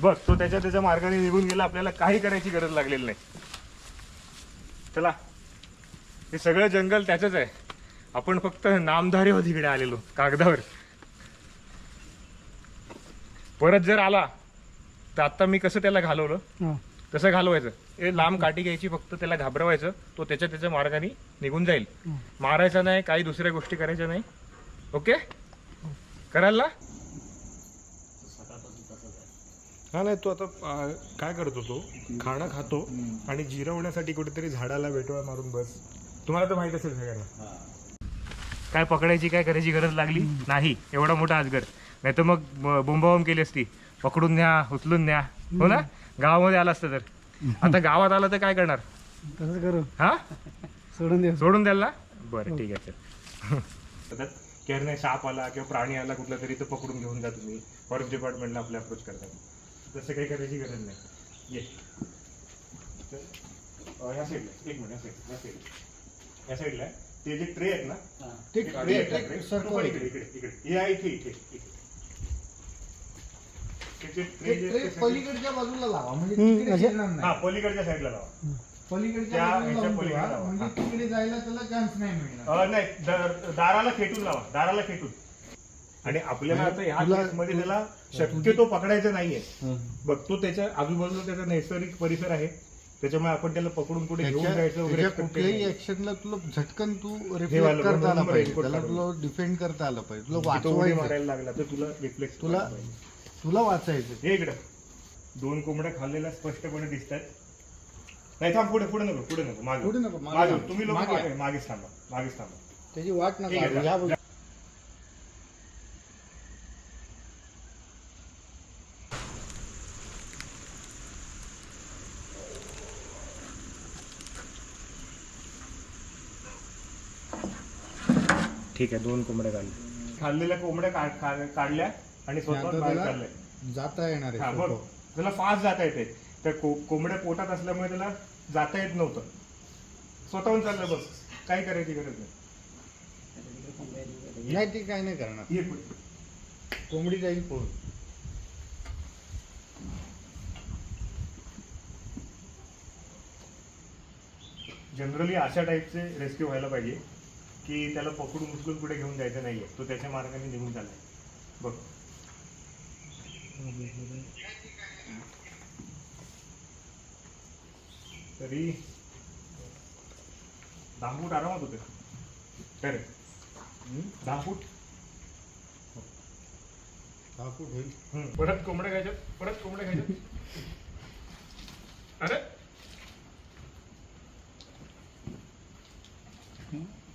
बघ तो त्याच्या त्याच्या मार्गाने निघून गेला आपल्याला काही करायची गरज लागलेली नाही. चला हे सगळं जंगल त्याचंच आहे. आपण फक्त नामधारी होत इकडे आलेलो कागदावर. परत जर आला तर आता मी कसं त्याला घालवलं? हा. तसं घालवायचं? हे लांब काठी घ्यायची फक्त त्याला घाबरवायचं तो त्याच्या त्याच्या मार्गाने निघून जाईल. मारायचा नाही काही दुसऱ्या गोष्टी करायच्या नाही. ओके? कराल ना हा नाही तो आता अं, काय करतो तो? खाणं खातो आणि जिरवण्यासाठी कुठेतरी झाडाला वेटोळा मारून बस. तुम्हाला तर माहीत असेल सगळ्यांना. काय पकडायची काय करायची गरज लागली? नाही. एवढा मोठा अजगर नाही तर मग ब- बोंबाबोंब केली असती. पकडून न्या उचलून न्या. हो ना? गावामध्ये आला असतं तर. आता गावात आलं तर काय करणार? तसंच करू. हा? सोडून दे. सोडून द्याल ना बरं ठीक आहे चल. केअर नाही साप आला किंवा प्राणी आला कुठला तरी तर पकडून घेऊन जा तुम्ही. फॉरेस्ट डिपार्टमेंटला आपले अप्रोच करतात. तसं काही करायची गरज नाही. ये. अं, ह्या साईडला एक मिनिट या साईड या साईड या साईडला. ते जे ट्रे आहेत ना ते. तू पण इकडे इकडे इकडे. हे आहे इथे इथे पलीकडच्या बाजूला लावा. म्हणजे हा पलीकडच्या साईडला लावा. पलीकडच्या. म्हणजे. तिकडे जायला त्याला चान्स नाही मिळणार. नाही दाराला खेटून लावा. दाराला खेटून. आणि आपल्याला आता ह्या केसमध्ये त्याला शक्यतो पकडायचं नाहीये. बघ तो त्याच्या आजूबाजूला त्याचा नैसर्गिक परिसर आहे. त्याच्यामुळे आपण त्याला पकडून कुठे घेऊन जायचं वगैरे कुठल्याही. ऍक्शनला तुला झटकन तू रिफ्लेक्ट करता आला पाहिजे. त्याला. तुला डिफेंड करता आलं पाहिजे. तुला वाचवायचं मारायला लागला तर तुला रिफ्लेक्स तुला तुला वाचायचं हे इकडं. दोन कोंबड्या खाल्लेल्या स्पष्टपणे दिसत आहेत नाही थांब पुढे पुढे नको पुढे नको. मागे. पुढे नको, मागे. तुम्ही लोक मागे. मागेच थांबा. मागेच थांबा. त्याची वाट नका ठीक आहे दोन कोंबड्या काढल्या. खाल्लेल्या कोंबड्या काढ- काढ- काढल्या आणि स्वतः आता बाहेर त्याला काढल्या जाता येणार हा आहे बघ. त्याला फास्ट जाता येते. त्या को- कोंबड्या पोटात असल्यामुळे त्याला जाता येत नव्हतं. स्वतःहून चाललं बस काही करायची गरज नाही. नाही ती काही नाही करणार. कोंबडी जाईल पळून जनरली अशा टाईपचे रेस्क्यू व्हायला पाहिजे. की त्याला पकडून उचलून कुठे घेऊन जायचं नाहीये. तो त्याच्या मार्गाने निघून चाललाय. बघ. तरी दहा फूट आरामात होते. काय रे दहा फूट दहा फूट होईल. परत कोंबड्या खायच्या परत कोंबड्या खायच्या अरे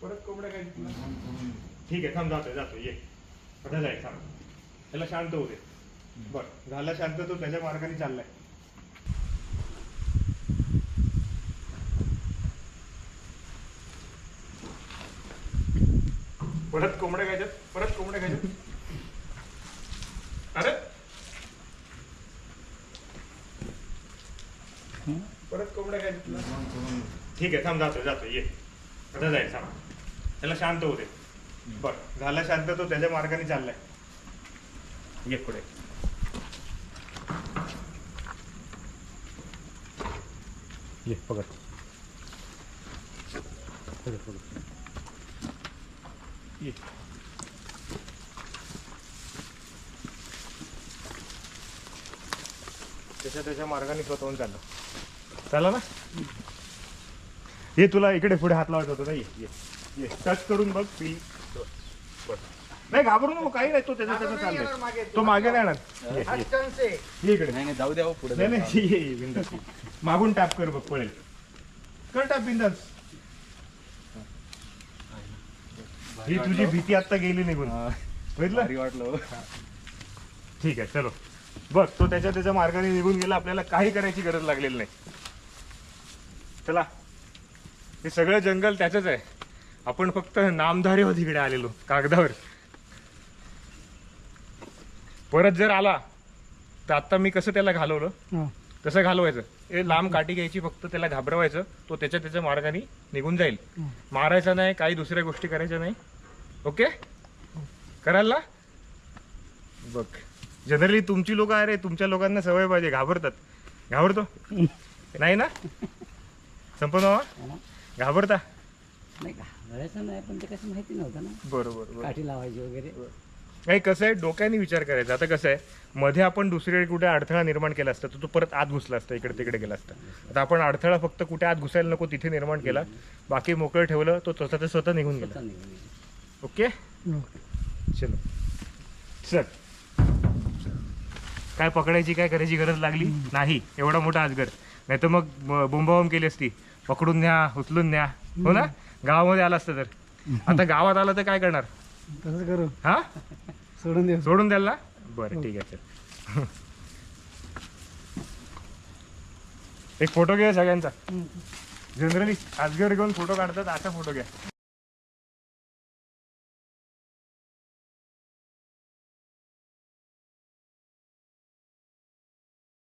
परत कोंबड्या खायच्या ठीक आहे थांब जातोय जातोय ये. आता जाय थांब. त्याला शांत होते बर झाला शांत तो त्याच्या मार्गाने चाललाय. परत कोंबड्या खायच्यात? परत कोंबड्या खायच्यात? अरे! परत कोंबड्या तुला? ठीक आहे थांब जातोय जातोय ये. आता जाय थांब. त्याला शांत होते बर झाला शांत तो त्याच्या मार्गाने चाललाय. ये पुढे. ये पकड. पकड पकड. ये. त्याच्या त्याच्या मार्गाने स्वतःहून चाललं. चाललं ना? ये तुला इकडे पुढे हात लावायचं होता ना ये ये. ये टच करून बघ पी. नाही घाबरू नको काही नाही तो त्याच्या त्याचा चाललाय. तो मागे नाही येणार ये, हा इकडे. नाही नाही जाऊ द्या हो पुढे नाही नाही ये, ये, बिंदास. ये. मागून टॅप कर बघ पळेल. कर टॅप बिंदास. ही तुझी भीती आता गेली निघून. बघितलं? भारी वाटलं हो. ठीक आहे चलो. बघ तो त्याच्या त्याच्या मार्गाने निघून गेला आपल्याला काही करायची गरज लागलेली नाही. चला. हे सगळं जंगल त्याचंच आहे. आपण फक्त नामधारी होत इकडे आलेलो कागदावर. परत जर आला तर आता मी कसं त्याला घालवलं. तसं घालवायचं? हे लांब काठी घ्यायची फक्त त्याला घाबरवायचं तो त्याच्या त्याच्या मार्गाने निघून जाईल. मारायचा नाही काही दुसऱ्या गोष्टी करायच्या नाही. ओके? कराल ना? बघ जनरली तुमची लोक अरे तुमच्या लोकांना सवय पाहिजे घाबरतात. घाबरतो? नाही ना? संपत घाबरता? नाही घाबरायचं नाही पण ते कसं माहिती नव्हतं ना. बरोबर बरोबर. काठी लावायची वगैरे. नाही कसं आहे डोक्याने विचार करायचा. आता कसं आहे मध्ये आपण दुसरीकडे कुठे अडथळा निर्माण केला असता तर तो परत आत घुसला असता इकडे तिकडे गेला असता. आता आपण अडथळा फक्त कुठे आत घुसायला नको तिथे निर्माण केला. बाकी मोकळं ठेवलं तो स्वतः ते स्वतः निघून गेला. ओके? चलो. चल. काय पकडायची काय करायची गरज लागली? नाही. एवढा मोठा आजगर नाही तर मग ब- बोंबाबोंब केली असती. पकडून न्या उचलून न्या. हो ना? गावामध्ये आला असतं तर. आता गावात आलं तर काय करणार? तसंच करू. हा? सोडून देऊ. सोडून द्याल ना? बरं ठीक आहे चल. एक फोटो घ्या सगळ्यांचा. जनरली आजगर घेऊन फोटो काढतात असा फोटो घ्या.